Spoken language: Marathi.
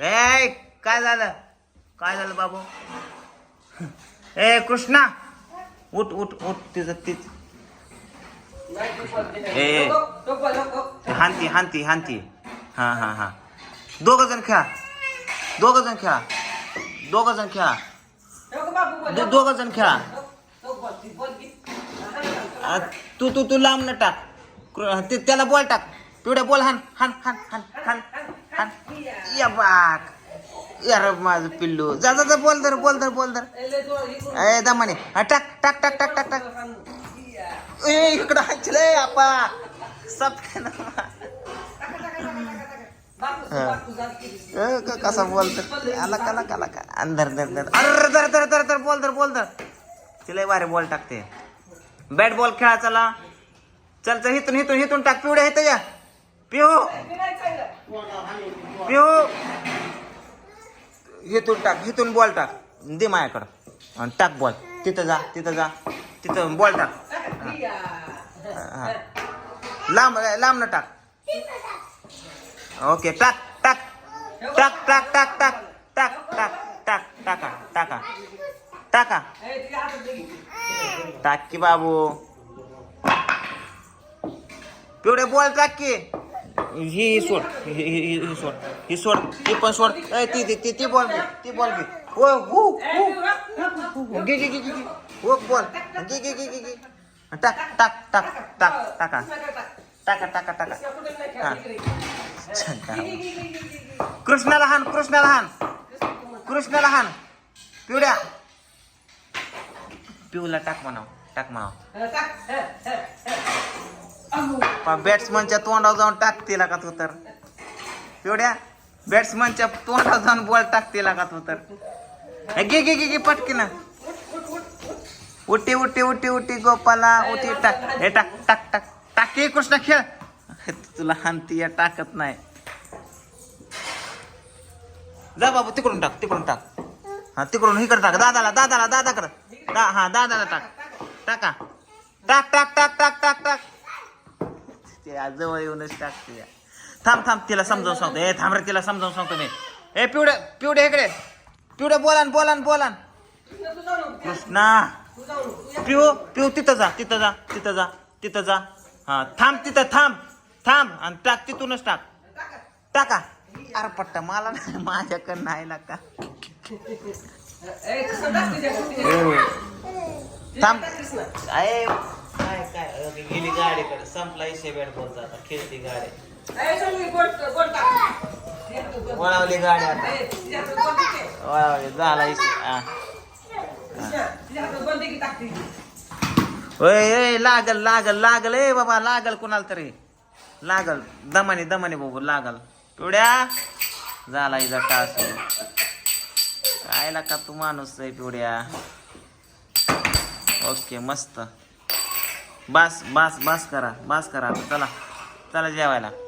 ए काय झालं? काय झालं बाबू? ए कृष्णा! उठ उठ उठ तिचं तीच. ए. हानती हानती हानती हा हा हा. दोघ जण खेळा. दोघ जण खेळा. दोघ जण खेळा. दोघं जण खेळा. तू तू तू लांब न टाक. त्याला बॉल टाक. पिवड्या बोल हान हान हान हान हान हान. या बाक यार माझं पिल्लू. जा जा जा बोल तर बोल तर बोल तर ए, दमाने. हा टाक टाक टाक टाक टाक टाक. ए इकडं हांचले आपा. सब बापू, हा. बापू, जा की. ए, क- कसा बोलत आला काला काला का अंदर धर धर अरे दर दर दर दर बोल तर बोल दर तिला भारी बॉल टाकते. बॅट बॉल खेळा चला. चल चल हिथून हिथून हिथून टाक. पिवड्या हिथं या. पिहू मी नाही हिथून टाक हिथून बॉल टाक. दे मायाकडं आणि टाक बॉल तिथं जा तिथं जा. तिथं बॉल टाक. हां. लांब लांब न टाक. ओके टाक टाक. टाक टाक टाक टाक. टाक टाक टाक टाका टाका. टाका. टाक की बाबू. पिवडे बॉल टाक की. ही सोड ही सोड ही सोड ती पण सोड. ती ती ती बॉल घे ती बॉल घे हो हो हो. घे घे घे घे हो बॉल. घे घे घे घे घे. टाक टाक टाक टाक टाका. टाका टाका टाका. हा. कृष्ण लहान कृष्ण लहान कृष्ण लहान पिवड्या. पिवला टाक म्हणा टाक म्हणा बॅट्समनच्या तोंडावर जाऊन टाकते तिला का तू तर एवढ्या बॅट्समनच्या तोंडावर जाऊन बॉल टाकते तिला का तू तर हे घे घे घे घे पटकीन. उटी उटी उठी उठी गोपाला. उठी टाक. हे टाक टाक टाक. टाके कृष्ण खेळ. तुला हानती या टाकत नाही. जा बाबू तिकडून टाक तिकडून टाक. हा तिकडून इकडे टाक. दादाला दादाला दादाकडं. दा हा दादाला टाक. टाका. टाक टाक टाक टाक टाक टाक. आज जवळ येऊनच टाकते या. थांब थांब तिला समजावून सांगतो ए थांब रे तिला समजावून सांगतो मी ए पिवड्या पिवड्या इकडे पिवड्या बोलान बोलान बोलान. कृष्णा या. पिऊ पिऊ तिथं जा तिथं जा तिथं जा तिथं जा हा थांब तिथं थांब थांब आणि टाक तिथूनच टाक टाका. अरे पट्टा मला नाही माझ्याकडं नाही ना का थांब. आहे काय गेली गाडीकडे. संपला इशे बॅट बॉल आता. खेळती गाडी. वळवली गाडी आता. वळवली झाला इशे हा. ओय ओय लागल लागल लागल. ए बाबा लागल कुणाला तरी. लागल. दमाने दमाने बाबू लागल. पिवड्या झाला इजा टास काय का तू माणूस आहे पिवड्या? ओके मस्त. बास बास बास करा बास करा चला चला जेवायला.